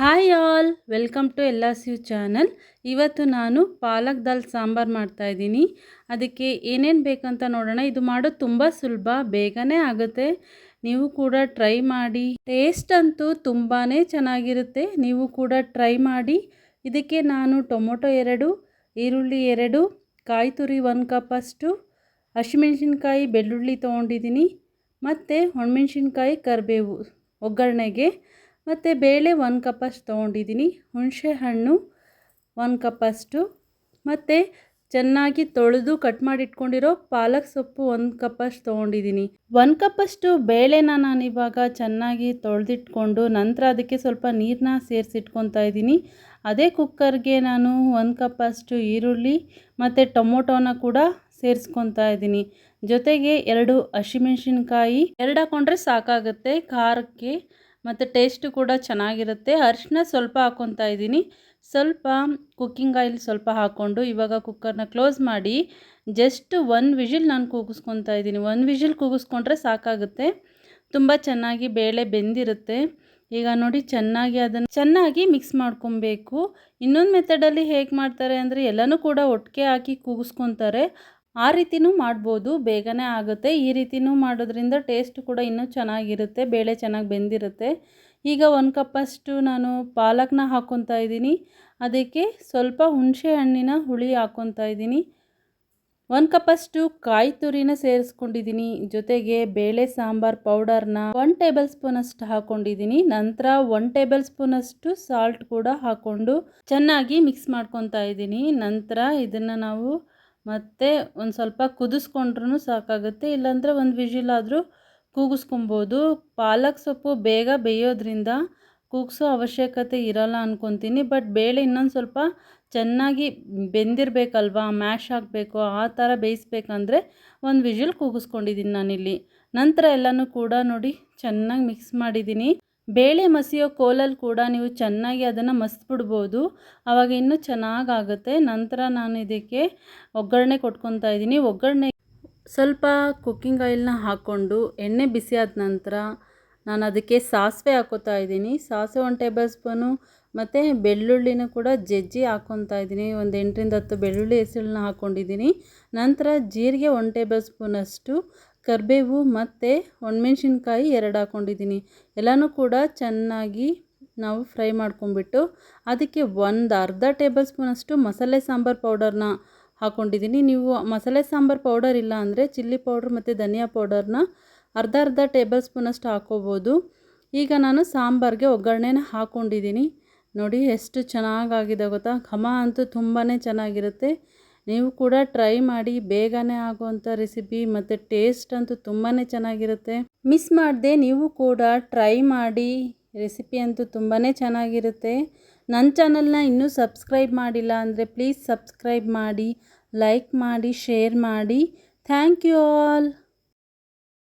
Hi all, welcome to ಎಲ್ಲ ಯು channel. ಇವತ್ತು ನಾನು ಪಾಲಕ್ ದಾಲ್ ಸಾಂಬಾರು ಮಾಡ್ತಾಯಿದ್ದೀನಿ ಅದಕ್ಕೆ ಏನೇನು ಬೇಕಂತ ನೋಡೋಣ. ಇದು ಮಾಡೋದು ತುಂಬ ಸುಲಭ, ಬೇಗನೆ ಆಗುತ್ತೆ. ನೀವು ಕೂಡ ಟ್ರೈ ಮಾಡಿ. ಟೇಸ್ಟ್ ಅಂತೂ ತುಂಬಾ ಚೆನ್ನಾಗಿರುತ್ತೆ. ನೀವು ಕೂಡ ಟ್ರೈ ಮಾಡಿ. ಇದಕ್ಕೆ ನಾನು ಟೊಮೊಟೊ ಎರಡು, ಈರುಳ್ಳಿ ಎರಡು, ಕಾಯಿ ತುರಿ ಒಂದು ಕಪ್ಪಷ್ಟು ಹಸಿಮೆಣ್ಸಿನ್ಕಾಯಿ ಬೆಳ್ಳುಳ್ಳಿ ತೊಗೊಂಡಿದ್ದೀನಿ, ಮತ್ತು ಒಣಮೆಣ್ಸಿನ್ಕಾಯಿ ಕರಿಬೇವು ಒಗ್ಗರಣೆಗೆ. ಮತ್ತು ಬೇಳೆ ಒಂದು ಕಪ್ಪಷ್ಟು ತೊಗೊಂಡಿದ್ದೀನಿ. ಹುಣಸೆ ಹಣ್ಣು ಒಂದು ಕಪ್ಪಷ್ಟು ಮತ್ತು ಚೆನ್ನಾಗಿ ತೊಳೆದು ಕಟ್ ಮಾಡಿಟ್ಕೊಂಡಿರೋ ಪಾಲಕ್ ಸೊಪ್ಪು ಒಂದು ಕಪ್ಪಷ್ಟು ತೊಗೊಂಡಿದ್ದೀನಿ. ಒಂದು ಕಪ್ಪಷ್ಟು ಬೇಳೆನ ನಾನಿವಾಗ ಚೆನ್ನಾಗಿ ತೊಳೆದಿಟ್ಕೊಂಡು ನಂತರ ಅದಕ್ಕೆ ಸ್ವಲ್ಪ ನೀರನ್ನ ಸೇರಿಸಿಟ್ಕೊತಾ ಇದ್ದೀನಿ. ಅದೇ ಕುಕ್ಕರ್ಗೆ ನಾನು ಒಂದು ಕಪ್ಪಷ್ಟು ಈರುಳ್ಳಿ ಮತ್ತು ಟೊಮೊಟೊನ ಕೂಡ ಸೇರಿಸ್ಕೊತಾ ಇದ್ದೀನಿ. ಜೊತೆಗೆ ಎರಡು ಹಸಿಮೆಣ್ಸಿನ್ಕಾಯಿ. ಎರಡು ಹಾಕ್ಕೊಂಡ್ರೆ ಸಾಕಾಗುತ್ತೆ. ಖಾರಕ್ಕೆ ಮತ್ತು ಟೇಸ್ಟು ಕೂಡ ಚೆನ್ನಾಗಿರುತ್ತೆ. ಅರಿಶಿನ ಸ್ವಲ್ಪ ಹಾಕ್ಕೊತಾ ಇದ್ದೀನಿ. ಸ್ವಲ್ಪ ಕುಕ್ಕಿಂಗ್ ಆಯಿಲ್ ಸ್ವಲ್ಪ ಹಾಕ್ಕೊಂಡು ಇವಾಗ ಕುಕ್ಕರ್ನ ಕ್ಲೋಸ್ ಮಾಡಿ ಜಸ್ಟ್ ಒಂದು ವಿಜಿಲ್ ನಾನು ಕೂಗಿಸ್ಕೊತಾ ಇದ್ದೀನಿ. ಒಂದು ವಿಜಿಲ್ ಕೂಗಿಸ್ಕೊಂಡ್ರೆ ಸಾಕಾಗುತ್ತೆ. ತುಂಬ ಚೆನ್ನಾಗಿ ಬೇಳೆ ಬೆಂದಿರುತ್ತೆ. ಈಗ ನೋಡಿ ಚೆನ್ನಾಗಿ ಅದನ್ನು ಚೆನ್ನಾಗಿ ಮಿಕ್ಸ್ ಮಾಡ್ಕೊಬೇಕು. ಇನ್ನೊಂದು ಮೆಥಡಲ್ಲಿ ಹೇಗೆ ಮಾಡ್ತಾರೆ ಅಂದರೆ ಎಲ್ಲನೂ ಕೂಡ ಒಟ್ಟಿಗೆ ಹಾಕಿ ಕೂಗಿಸ್ಕೊತಾರೆ. ಆ ರೀತಿನೂ ಮಾಡ್ಬೋದು, ಬೇಗನೆ ಆಗುತ್ತೆ. ಈ ರೀತಿನೂ ಮಾಡೋದ್ರಿಂದ ಟೇಸ್ಟ್ ಕೂಡ ಇನ್ನೂ ಚೆನ್ನಾಗಿರುತ್ತೆ, ಬೇಳೆ ಚೆನ್ನಾಗಿ ಬೆಂದಿರುತ್ತೆ. ಈಗ ಒಂದು ಕಪ್ಪಷ್ಟು ನಾನು ಪಾಲಕ್ನ ಹಾಕ್ಕೊತಾ ಇದ್ದೀನಿ. ಅದಕ್ಕೆ ಸ್ವಲ್ಪ ಹುಣಸೆ ಹಣ್ಣಿನ ಹುಳಿ ಹಾಕ್ಕೊತಾ ಇದ್ದೀನಿ. ಒಂದು ಕಪ್ಪಷ್ಟು ಕಾಯಿ ತುರಿನ ಸೇರಿಸ್ಕೊಂಡಿದ್ದೀನಿ. ಜೊತೆಗೆ ಬೇಳೆ ಸಾಂಬಾರ್ ಪೌಡರ್ನ ಒನ್ ಟೇಬಲ್ ಸ್ಪೂನಷ್ಟು ಹಾಕ್ಕೊಂಡಿದ್ದೀನಿ ನಂತರ ಒನ್ ಟೇಬಲ್ ಸ್ಪೂನಷ್ಟು ಸಾಲ್ಟ್ ಕೂಡ ಹಾಕ್ಕೊಂಡು ಚೆನ್ನಾಗಿ ಮಿಕ್ಸ್ ಮಾಡ್ಕೊತಾ ಇದ್ದೀನಿ. ನಂತರ ಇದನ್ನು ನಾವು ಮತ್ತು ಒಂದು ಸ್ವಲ್ಪ ಕುದಿಸ್ಕೊಂಡ್ರೂ ಸಾಕಾಗುತ್ತೆ. ಇಲ್ಲಾಂದರೆ ಒಂದು ವಿಜಿಲಾದರೂ ಕೂಗಿಸ್ಕೊಬೋದು. ಪಾಲಕ್ ಸೊಪ್ಪು ಬೇಗ ಬೇಯೋದ್ರಿಂದ ಕೂಗಿಸೋ ಅವಶ್ಯಕತೆ ಇರಲ್ಲ ಅಂದ್ಕೊತೀನಿ ಬಟ್ ಬೇಳೆ ಇನ್ನೊಂದು ಸ್ವಲ್ಪ ಚೆನ್ನಾಗಿ ಬೆಂದಿರಬೇಕಲ್ವಾ, ಮ್ಯಾಶ್ ಆಗಬೇಕು, ಆ ಥರ ಬೇಯಿಸ್ಬೇಕಂದ್ರೆ ಒಂದು ವಿಜಿಲ್ ಕೂಗಿಸ್ಕೊಂಡಿದ್ದೀನಿ ನಾನಿಲ್ಲಿ. ನಂತರ ಎಲ್ಲನೂ ಕೂಡ ನೋಡಿ ಚೆನ್ನಾಗಿ ಮಿಕ್ಸ್ ಮಾಡಿದ್ದೀನಿ ಬೇಳೆ ಮಸಿಯೋ ಕೋಲಲ್ಲಿ ಕೂಡ ನೀವು ಚೆನ್ನಾಗಿ ಅದನ್ನು ಮಸ್ಬಿಡ್ಬೋದು. ಆವಾಗ ಇನ್ನೂ ಚೆನ್ನಾಗಾಗುತ್ತೆ. ನಂತರ ನಾನು ಇದಕ್ಕೆ ಒಗ್ಗರಣೆ ಕೊಟ್ಕೊತಾ ಇದ್ದೀನಿ. ಒಗ್ಗರಣೆ ಸ್ವಲ್ಪ ಕುಕ್ಕಿಂಗ್ ಆಯಿಲ್ನ ಹಾಕ್ಕೊಂಡು ಎಣ್ಣೆ ಬಿಸಿ ಆದ ನಂತರ ನಾನು ಅದಕ್ಕೆ ಸಾಸಿವೆ ಹಾಕೋತಾ ಇದ್ದೀನಿ. ಸಾಸಿವೆ ಒಂದು ಟೇಬಲ್ ಸ್ಪೂನು ಮತ್ತು ಬೆಳ್ಳುಳ್ಳಿನ ಕೂಡ ಜಜ್ಜಿ ಹಾಕ್ಕೊತಾ ಇದ್ದೀನಿ. ಒಂದು ಎಂಟರಿಂದ ಹತ್ತು ಬೆಳ್ಳುಳ್ಳಿ ಹೆಸಳನ್ನ ಹಾಕ್ಕೊಂಡಿದ್ದೀನಿ ನಂತರ ಜೀರಿಗೆ ಒಂದು ಟೇಬಲ್ ಸ್ಪೂನಷ್ಟು ಕರಿಬೇವು ಮತ್ತು ಒಣಮೆಣ್ಸಿನ್ಕಾಯಿ ಎರಡು ಹಾಕ್ಕೊಂಡಿದ್ದೀನಿ ಎಲ್ಲನೂ ಕೂಡ ಚೆನ್ನಾಗಿ ನಾವು ಫ್ರೈ ಮಾಡ್ಕೊಂಬಿಟ್ಟು ಅದಕ್ಕೆ ಒಂದು ಅರ್ಧ ಟೇಬಲ್ ಸ್ಪೂನಷ್ಟು ಮಸಾಲೆ ಸಾಂಬಾರು ಪೌಡರ್ನ ಹಾಕ್ಕೊಂಡಿದ್ದೀನಿ ನೀವು ಮಸಾಲೆ ಸಾಂಬಾರು ಪೌಡರ್ ಇಲ್ಲ ಅಂದರೆ ಚಿಲ್ಲಿ ಪೌಡ್ರ್ ಮತ್ತು ಧನಿಯಾ ಪೌಡರ್ನ ಅರ್ಧ ಅರ್ಧ ಟೇಬಲ್ ಸ್ಪೂನಷ್ಟು ಹಾಕ್ಕೋಬೋದು ಈಗ ನಾನು ಸಾಂಬಾರಿಗೆ ಒಗ್ಗರಣೆನ ಹಾಕ್ಕೊಂಡಿದ್ದೀನಿ ನೋಡಿ ಎಷ್ಟು ಚೆನ್ನಾಗಾಗಿದೆ ಗೊತ್ತಾ? ಘಮ ಅಂತೂ ತುಂಬಾ ಚೆನ್ನಾಗಿರುತ್ತೆ. ನೀವು ಕೂಡ ಟ್ರೈ ಮಾಡಿ ಬೇಗನೆ ಆಗುವಂಥ ರೆಸಿಪಿ ಮತ್ತು ಟೇಸ್ಟ್ ಅಂತೂ ತುಂಬಾ ಚೆನ್ನಾಗಿರುತ್ತೆ. ಮಿಸ್ ಮಾಡದೆ ನೀವು ಕೂಡ ಟ್ರೈ ಮಾಡಿ ರೆಸಿಪಿ ಅಂತೂ ತುಂಬಾ ಚೆನ್ನಾಗಿರುತ್ತೆ. ನನ್ನ ಚಾನಲ್ನ ಇನ್ನೂ ಸಬ್ಸ್ಕ್ರೈಬ್ ಮಾಡಿಲ್ಲ ಅಂದರೆ ಪ್ಲೀಸ್ ಸಬ್ಸ್ಕ್ರೈಬ್ ಮಾಡಿ ಲೈಕ್ ಮಾಡಿ ಶೇರ್ ಮಾಡಿ. Thank you all